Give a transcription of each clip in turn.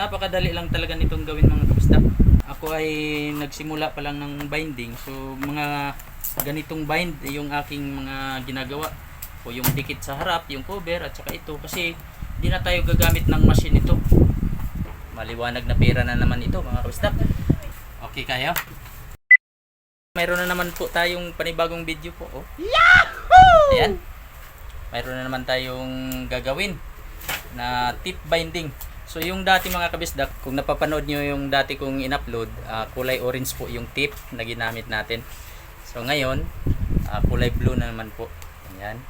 Napakadali lang talaga nitong gawin mga kabisdak. Ako ay nagsimula pa lang ng binding. So mga ganitong bind yung aking mga ginagawa. O yung dikit sa harap, yung cover at saka ito kasi di na tayo gagamit ng machine ito. Maliwanag na pera na naman ito mga kabisdak. Okay kaya? Mayroon na naman po tayong panibagong video po. Oh. Yahoo! Ayan. Mayroon na naman tayong gagawin na tip binding. So yung dati mga kabisdak, kung napapanood nyo yung dati kong in-upload, ah, kulay orange po yung tip na ginamit natin. So ngayon, ah, kulay blue na naman po. Ayan.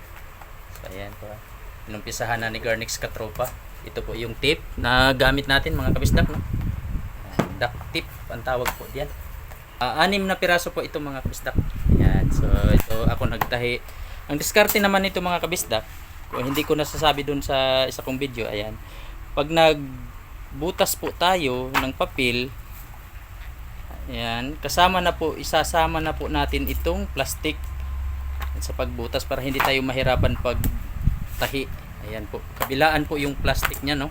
So ayan po. Inumpisahan na ni Garnix Katropa. Ito po yung tip na gamit natin mga kabisdak. No? Ayan, duck tip ang tawag po diyan. Ah, anim na piraso po ito mga kabisdak. Ayan. So ito ako nagtahi. Ang diskarte naman nito mga kabisdak, kung hindi ko nasasabi dun sa isa kong video, ayan. Pag nagbutas po tayo ng papel, ayan, kasama na po, isasama na po natin itong plastic sa pagbutas para hindi tayo mahirapan pag tahi. Ayan po. Kabilaan po yung plastic niya, no?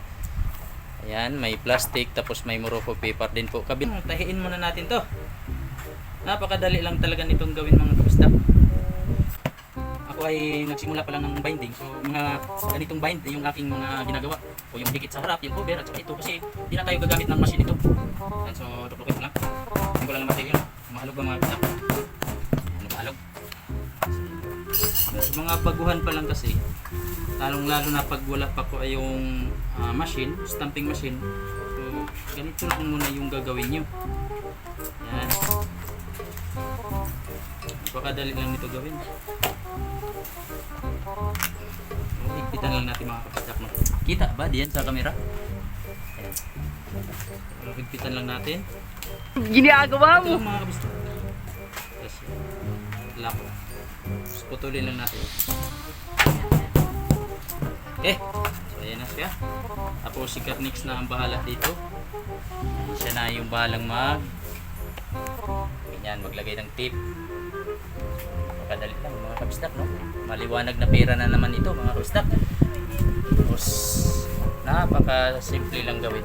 Ayan, may plastic tapos may morocco paper din po. Kabil tahiin muna natin 'to. Napakadali lang talaga nitong gawin mga kabisdak. Ako ay nagsimula pa lang ng binding. So, mga ganitong bind yung aking mga ginagawa. O yung dikit sa harap, yung cover at saka ito kasi hindi na tayo gagamit ng machine ito. Ayan, so tuklukin ko lang. Hindi ko lang ng material. Mahalog ba mga kabisdak? Ano mahalog? Sa mga baguhan pa lang kasi, lalong lalo na pag wala pa po ay yung ah, machine, stamping machine. So, ganito lang muna yung gagawin nyo. Yan. Napakadali lang nito gawin. Higpitan lang natin mga kapistak. No? Kita ba diyan sa camera? Ayan. Higpitan lang natin. Ginagawa Ito lang mga kapistak. Yes. Tapos putulin lang natin. Okay. So, ayan na siya. Tapos si Carnix na ang bahala dito. Siya na yung bahalang mag ganyan, maglagay ng tip. Makadali lang mga kabistak, no? Maliwanag na pera na naman ito mga kabistak. Tapos, napaka-simple lang gawin.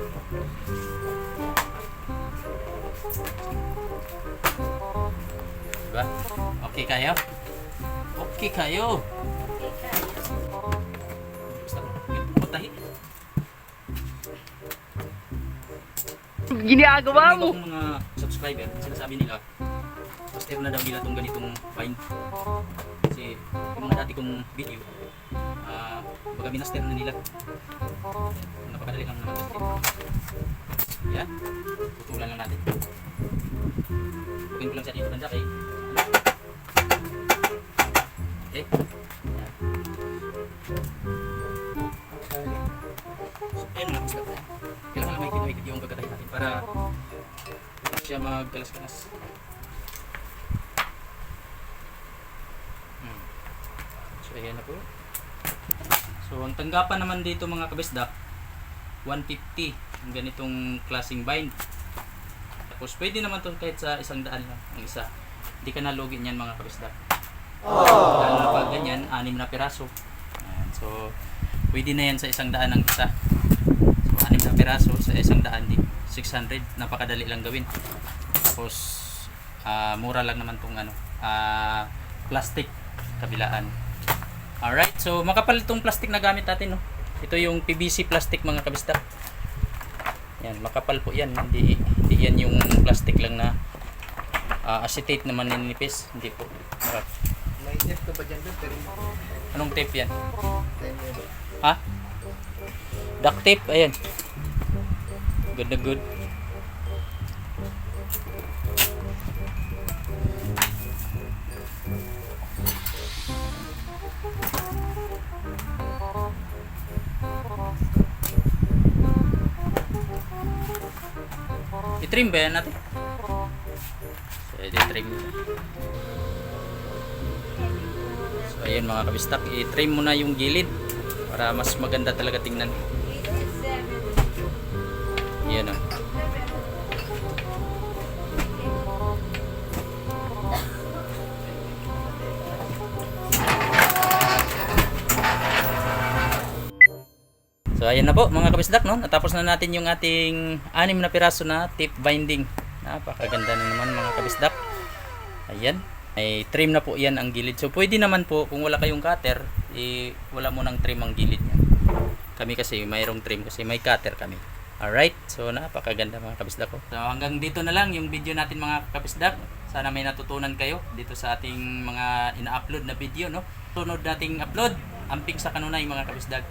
Diba? Okay kayo? Okay kayo? Ginagawa mo. mga subscriber, sinasabi nila, master na daw nila itong ganitong find. Kasi yung mga dati kong video, ah, baga minaster na nila. Napakadali lang naman. Yan, putulan lang natin. Pukin ko lang siya dito banda kay Okay. Yan. Ayun mga basta. Kailangan lang may pinawigid yung pagkatahin natin para siya magkalas-kalas. So, ayan na po. So, ang tanggapan naman dito mga kabisdak, 150 ang ganitong klaseng bind. Tapos, pwede naman to kahit sa isang daan lang, ang isa. Hindi ka nalugi niyan mga kabisdak. Lalo na pag ganyan, anim na piraso. Ayan. So, pwede na yan sa isang daan ng isa. So, anim na piraso sa isang daan din. 600, napakadali lang gawin. Tapos, ah, mura lang naman tong ano, ah, plastic kabilaan. Alright, so makapal itong plastic na gamit natin, no? Ito yung PVC plastic mga kabistak. Yan, makapal po yan. Hindi, hindi yan yung plastic lang na ah, acetate naman ninipis. Hindi po. Alright. May tip ka ba dyan doon? Anong tape yan? Ha? Duct tape, ayan. Good na good. I-trim ba yan natin? So, i-trim. So, ayun mga kabistak, i-trim mo na yung gilid para mas maganda talaga tingnan. Yan o. So ayan na po mga kabisdak no. Natapos na natin yung ating anim na piraso na tip binding. Napakaganda na naman mga kabisdak. Ayan. Ay trim na po yan ang gilid. So pwede naman po kung wala kayong cutter, eh, wala mo nang trim ang gilid niya. Kami kasi mayroong trim kasi may cutter kami. Alright, so napakaganda mga kabisdak ko. So hanggang dito na lang yung video natin mga kabisdak. Sana may natutunan kayo dito sa ating mga ina-upload na video no. Tunod nating upload, amping sa kanunay mga kabisdak.